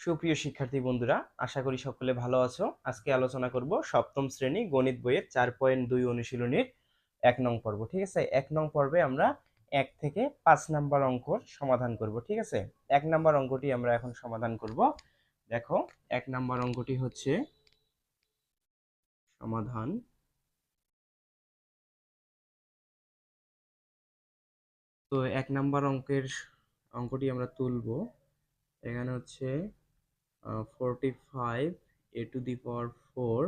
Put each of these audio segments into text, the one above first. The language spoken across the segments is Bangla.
সুপ্রিয় শিক্ষার্থী বন্ধুরা, আশা করি সকলে ভালো আছো। আজকে আলোচনা করব সপ্তম শ্রেণি গণিত বইয়ের চার পয়েন্ট দুই অনুশীলনীর এক নং পর্ব, ঠিক আছে? এক নং পর্বে আমরা এক থেকে পাঁচ নাম্বার অঙ্কর সমাধান করব, ঠিক আছে? এক নাম্বার অঙ্কটি আমরা এখন সমাধান করব। দেখো, এক নাম্বার অঙ্কটি হচ্ছে সমাধান তো এক নাম্বার অঙ্কের অঙ্কটি আমরা তুলব। এখানে হচ্ছে five A to the power four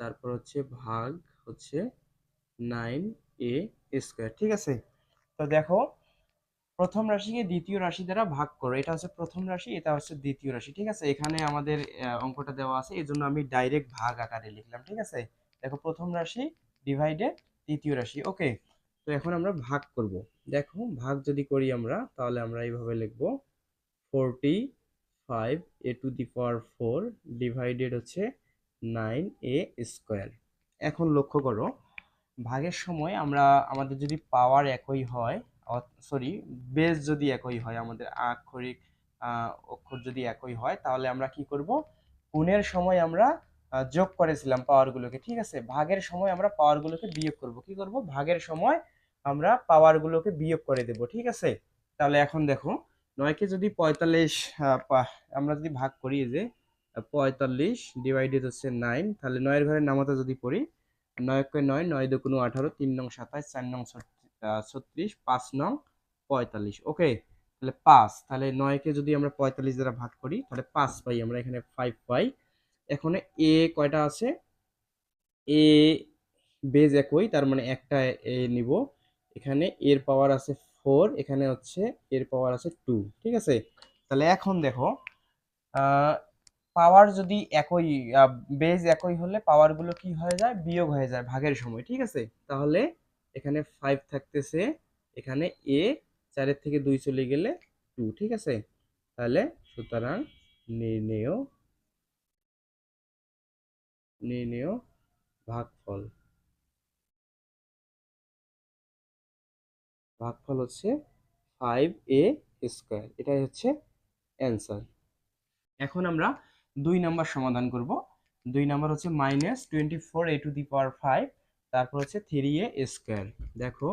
তারপর হচ্ছে ভাগ হচ্ছে নাইন এ স্কোয়ার ঠিক আছে? তো দেখো, প্রথম রাশিকে দ্বিতীয় রাশি দ্বারা ভাগ করো। এটা হচ্ছে প্রথম রাশি, এটা হচ্ছে দ্বিতীয় রাশি, ঠিক আছে? এখানে আমাদের অঙ্কটা দেওয়া আছে, এই জন্য আমি ডাইরেক্ট ভাগ আকারে লিখলাম, ঠিক আছে? দেখো, প্রথম রাশি ডিভাইডেড দ্বিতীয় রাশি ওকে তো এখন আমরা ভাগ করব। দেখো, ভাগ যদি করি আমরা, তাহলে আমরা এইভাবে লিখব forty five A to the power four divided হচ্ছে নাইন এ স্কোয়ার এখন লক্ষ্য করো, ভাগের সময় আমরা আমাদের যদি পাওয়ার একই হয় সরি বেস যদি একই হয়, আমাদের আক্ষরিক অক্ষর যদি একই হয়, তাহলে আমরা কি করব? গুণের সময় আমরা যোগ করেছিলাম পাওয়ারগুলোকে ঠিক আছে? ভাগের সময় আমরা পাওয়ারগুলোকে বিয়োগ করব। কি করব? ভাগের সময় আমরা পাওয়ারগুলোকে বিয়োগ করে দেব, ঠিক আছে? তাহলে এখন দেখো নয়কে যদি পঁয়তাল্লিশ আমরা যদি ভাগ করি যে পঁয়তাল্লিশ ডিভাইডেড হচ্ছে নাইন তাহলে নয়ের ঘরের নামতা যদি পড়ি নয় কয় নয় নয় দুগুণ আঠারো তিন নং সাতাশ চার নং ছত্রিশ, পাঁচ নং পঁয়তাল্লিশ ওকে তাহলে পাঁচ তাহলে নয়কে যদি আমরা পঁয়তাল্লিশ দ্বারা ভাগ করি তাহলে পাঁচ পাই আমরা এখানে ফাইভ পাই। এখন এ কয়টা আছে? এ বেজ একই তার মানে একটা এ নিব। এখানে এর পাওয়ার আছে ফোর, এখানে হচ্ছে এর পাওয়ার আছে টু ঠিক আছে? তাহলে এখন দেখো পাওয়ার যদি একই বেজ একই হলে পাওয়ারগুলো কি হয়ে যায়? বিয়োগ হয়ে যায় ভাগের সময়, ঠিক আছে? তাহলে এখানে ফাইভ থাকতেছে, এখানে এ চারের থেকে দুই চলে গেলে টু ঠিক আছে? তাহলে সুতরাং নির্ণেয় নির্ণেয় ভাগফল। ভাগফল হচ্ছে ফাইভ এ স্কোয়ার এটাই হচ্ছে অ্যান্সার এখন আমরা দুই নাম্বার সমাধান করব। দুই নাম্বার হচ্ছে minus twenty four A to the power five তারপর হচ্ছে থ্রি এ স্কোয়ার দেখো,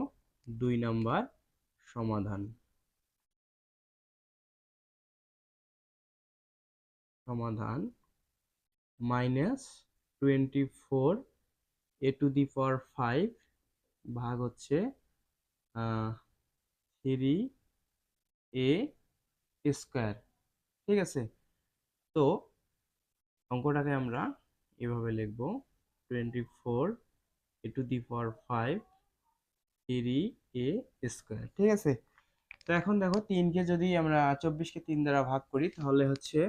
দুই নাম্বার সমাধান। সমাধান minus twenty four A to the power five ভাগ হচ্ছে থ্রি এ, স্কোয়ার, ঠিক আছে? তো অঙ্কটাকে আমরা এভাবে লিখব twenty four A to the power five three A, square, ঠিক আছে? তো এখন দেখো, তিনকে যদি আমরা চব্বিশকে তিন দ্বারা ভাগ করি, তাহলে হচ্ছে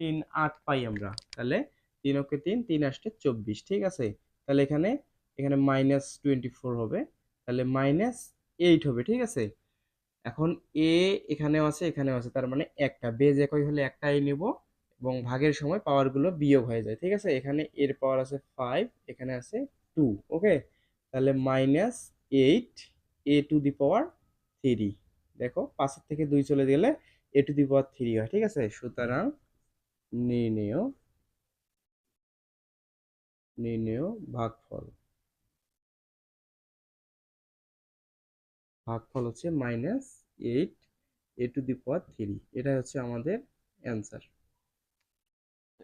তিন আট পাই আমরা। তাহলে তিন ওকে তিন তিন আসতে চব্বিশ, ঠিক আছে? তাহলে এখানে এখানে মাইনাস টোয়েন্টি ফোর হবে। তাহলে মাইনাস এইট হবে, ঠিক আছে? এখন এ এখানেও আছে এখানেও আছে, তার মানে একটা। বেজ একই হলে একটাই নেব এবং ভাগের সময় পাওয়ারগুলো বিয়োগ হয়ে যায়, ঠিক আছে? এখানে এর পাওয়ার আছে ফাইভ এখানে আছে টু ওকে তাহলে minus eight A to the power three দেখো, পাঁচের থেকে দুই চলে গেলে এ টু দি পাওয়ার থ্রি হয়, ঠিক আছে? সুতরাং নির্ণেয় নির্ণেয়, ভাগফল। ভাগফল হচ্ছে minus eight A to the power three এটা হচ্ছে আমাদের অ্যান্সার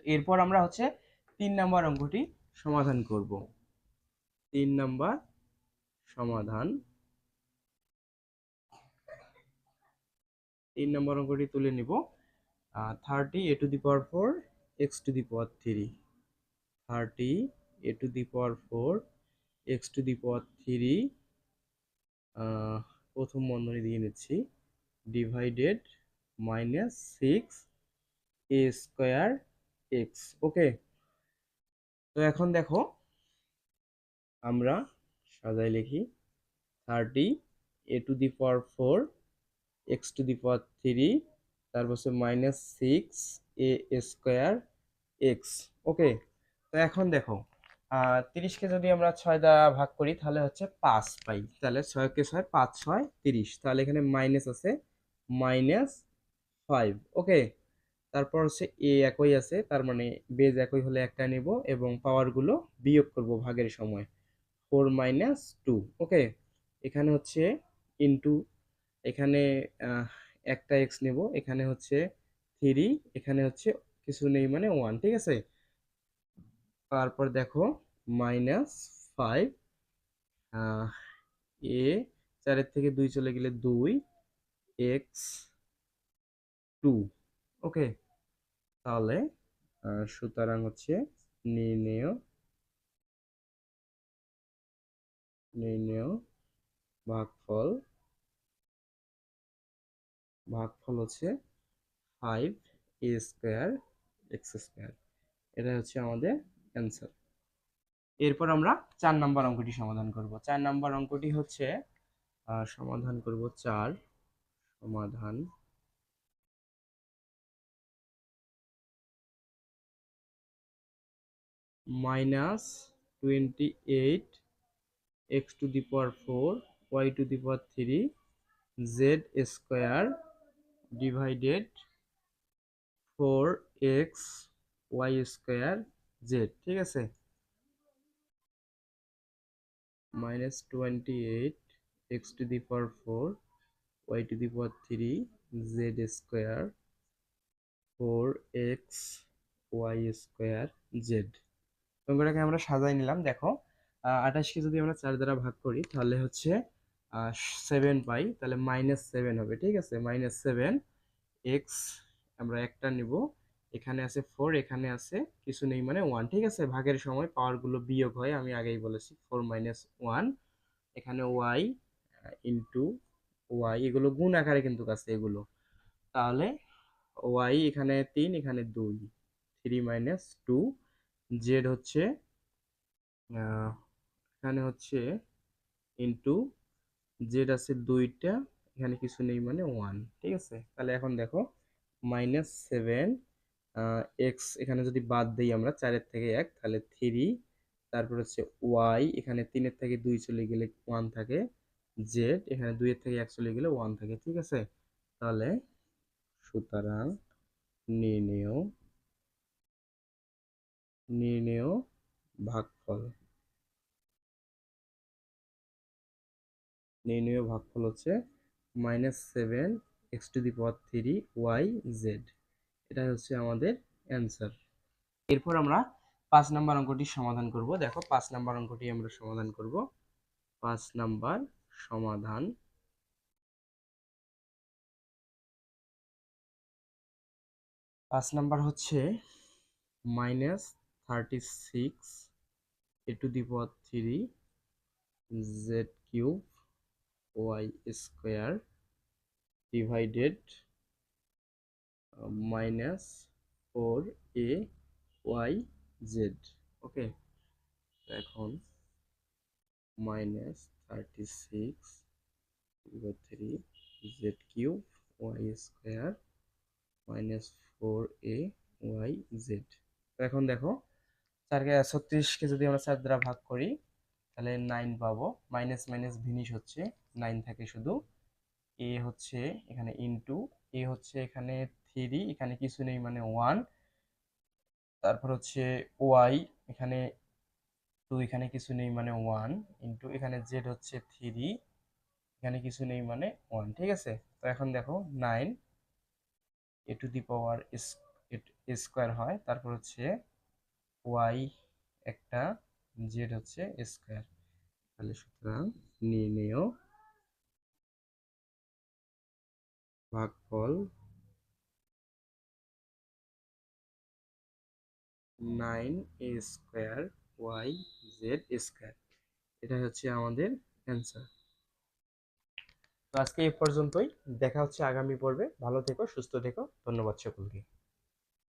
এরপর আমরা হচ্ছে তিন নাম্বার অঙ্কটি সমাধান করব। তিন নাম্বার সমাধান। তিন নাম্বার অঙ্কটি তুলে নিব। Thirty A to the power four X to the power three thirty A to the power four X to the power three প্রথম বন্ধনী দিয়ে নিচ্ছি। Divided minus six A square X okay তো এখন দেখো, আমরা সাজাই লিখি। Thirty A to the power four X to the power three তারপর হচ্ছে minus six A square X okay তো এখন দেখো তিরিশকে যদি আমরা ছয় দ্বারা ভাগ করি, তাহলে হচ্ছে পাঁচ পাই। তাহলে ছয়কে ছয়, পাঁচ ছয়, তিরিশ। তাহলে এখানে মাইনাস আছে মাইনাস ফাইভ ওকে তারপর হচ্ছে এ একই আছে, তার মানে বেজ একই হলে একটা নেব এবং পাওয়ারগুলো বিয়োগ করব ভাগের সময়। ফোর মাইনাস টু ওকে এখানে হচ্ছে ইনটু এখানে একটা এক্স নেব, এখানে হচ্ছে থ্রি এখানে হচ্ছে কিছু নেই মানে ওয়ান ঠিক আছে? তারপর দেখো মাইনাস ফাইভ এ, চারের থেকে দুই চলে গেলে দুই, এক্স টু। ওকে, তাহলে সুতরাং হচ্ছে নির্ণেয় নির্ণেয়, ভাগফল ভাগফল হচ্ছে five a square x square. এটা হচ্ছে আমাদের অ্যান্সার। এরপর আমরা চার নাম্বার অঙ্কটি সমাধান করব। চার নাম্বার অঙ্কটি হচ্ছে সমাধান করব চার, সমাধান minus twenty eight x to the power four, y to the power three, z square divided four x, y square z, ঠিক আছে? Eight x to the power four y to the power three z square four x y square z অঙ্কটাকে আমরা সাজাই নিলাম, দেখো। আঠাশকে যদি আমরা চার দ্বারা ভাগ করি, তাহলে হচ্ছে সেভেন পাই, তাহলে মাইনাস সেভেন হবে, ঠিক আছে? মাইনাস সেভেন এক্স আমরা একটা নিব। এখানে আছে ফোর এখানে আছে কিছু নেই মানে ওয়ান ঠিক আছে? ভাগের সময় পাওয়ারগুলো বিয়োগ হয়, আমি আগেই বলেছি। ফোর মাইনাস ওয়ান এখানে ওয়াই ইন্টু ওয়াই এগুলো গুণ আকারে কিন্তু আছে এগুলো। তাহলে ওয়াই এখানে তিন, এখানে দুই থ্রি মাইনাস টু জেড হচ্ছে এখানে হচ্ছে ইন্টু জেড আছে দুইটা, এখানে কিছু নেই মানে ওয়ান ঠিক আছে? তাহলে এখন দেখো মাইনাস সেভেন এক্স এখানে যদি বাদ দিই আমরা, চারের থেকে এক, তাহলে থ্রি তারপর হচ্ছে ওয়াই এখানে তিনের থেকে দুই চলে গেলে ওয়ান থাকে জেড এখানে দুইয়ের থেকে এক চলে গেলে ওয়ান থাকে, ঠিক আছে? তাহলে সুতরাং নির্ণেয় নির্ণেয় ভাগফল। নির্ণেয় ভাগফল হচ্ছে minus seven x to the power three y z এটাই হচ্ছে আমাদের অ্যান্সার এরপর আমরা পাঁচ নাম্বার অঙ্কটি সমাধান করব। দেখো, পাঁচ নাম্বার অঙ্কটি আমরা সমাধান করব। পাঁচ নাম্বার সমাধান। পাঁচ নাম্বার হচ্ছে minus thirty six a to the power three z cube y square divided minus four a y z. Okay এখন minus thirty six three z cube y square minus four a y z. এখন দেখো চারকে ছত্রিশকে যদি আমরা চার দ্বারা ভাগ করি, তাহলে নাইন পাবো। মাইনাস মাইনাস ভিনিশ হচ্ছে নাইন থাকে শুধু। এ হচ্ছে এখানে ইনটু, এ হচ্ছে এখানে থ্রি, এখানে কিছু নেই মানে ওয়ান। তারপর হচ্ছে ওয়াই, এখানে টু, এখানে কিছু নেই মানে ওয়ান ইন্টু, এখানে জেড হচ্ছে থ্রি, এখানে কিছু নেই মানে ওয়ান, ঠিক আছে? তো এখন দেখো, nine a to the power square হয়। তারপর হচ্ছে ওয়াই একটা, জেড হচ্ছে স্কোয়ার। তাহলে সুতরাং নির্ণেয় ভাগফল nine a square y z square. এটা হচ্ছে আমাদের অ্যান্সার। তো আজকে এই পর্যন্তই। দেখা হচ্ছে আগামী পর্বে। ভালো থেকো, সুস্থ থেকো। ধন্যবাদ সকলকে।